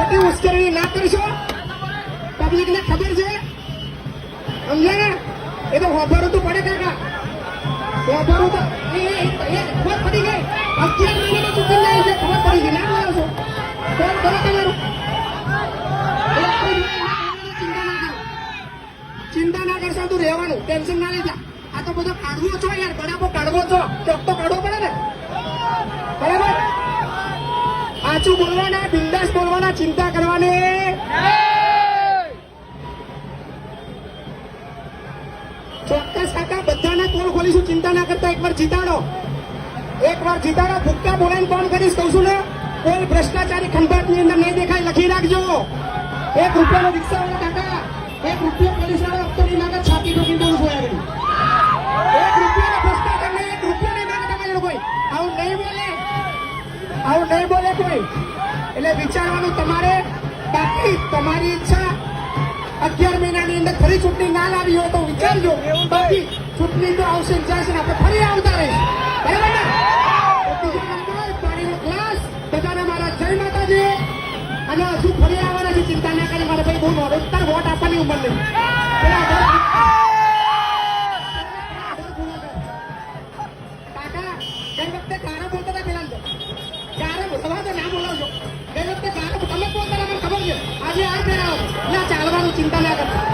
ઉશ્કેરણી ના કરશો? પબ્લિકને ખબર છે? સમજ્યા એ તો હોભરું તો પડે કાકા. હોભરું તો એ ખબર પડી ગઈ. અગિયાર મહિનામાં ચૂકીને જાય છે ખબર પડી ગઈ. ના બોલો છો. ફોન કરો તમારું? ચિંતા ના કરો. ચિંતા ના કરશો તું રહેવાનું. ટેન્શન ના લેતા. આ તો બધો કાઢવો છો યાર. બરાબર કાઢવો છો. ચોક તો કાઢવો પડે ને. સાચું બોલવાના, બિંદાસ બોલવાના, ચિંતા કરવાની. ચોક્કસ કાકા, બધાના કોલ ખોલીશું, ચિંતા ના કરતા. એકવાર જીતાડો. એકવાર જીતાડો. ભૂક્કા બોલાઈને કોણ કરીશ, કહું છું ને, કોઈ ભ્રષ્ટાચારી ખંભાતની અંદર નહીં દેખાય, લખી રાખજો. એક રૂપિયાનો રિક્ષાવાળા કાકા, એક રૂપિયો પોલીસ વાળો આપતો નહીં લાગે છાતી ઠોકી દઉં છું એક રૂપિયાનો ભ્રષ્ટાચાર એક રૂપિયો નહીં માગે તમારે કોઈ આવું નહીં બોલે. આવું નહીં બોલે કોઈ. એટલે વિચારવાનું તમારે બાકી તમારી ઈચ્છા અગિયાર મહિનાની અંદર ફરી ચૂંટણી ના લાવી હોય તો વિચારજો. બાકી ચૂંટણી તો આવશે જશે આપણે ફરી આવતા રહીશ. બરાબર મારા જય માતાજી. અને હજુ ફરી આવવાના છે ચિંતા ના કરી. મારા ભાઈ બહુ મોડો તાર વોટ આપવાની ઉંમર નહીં. કાકા કઈ વખતે આજે આ કરાવો એટલે ચાલવાનું ચિંતા ના કરતા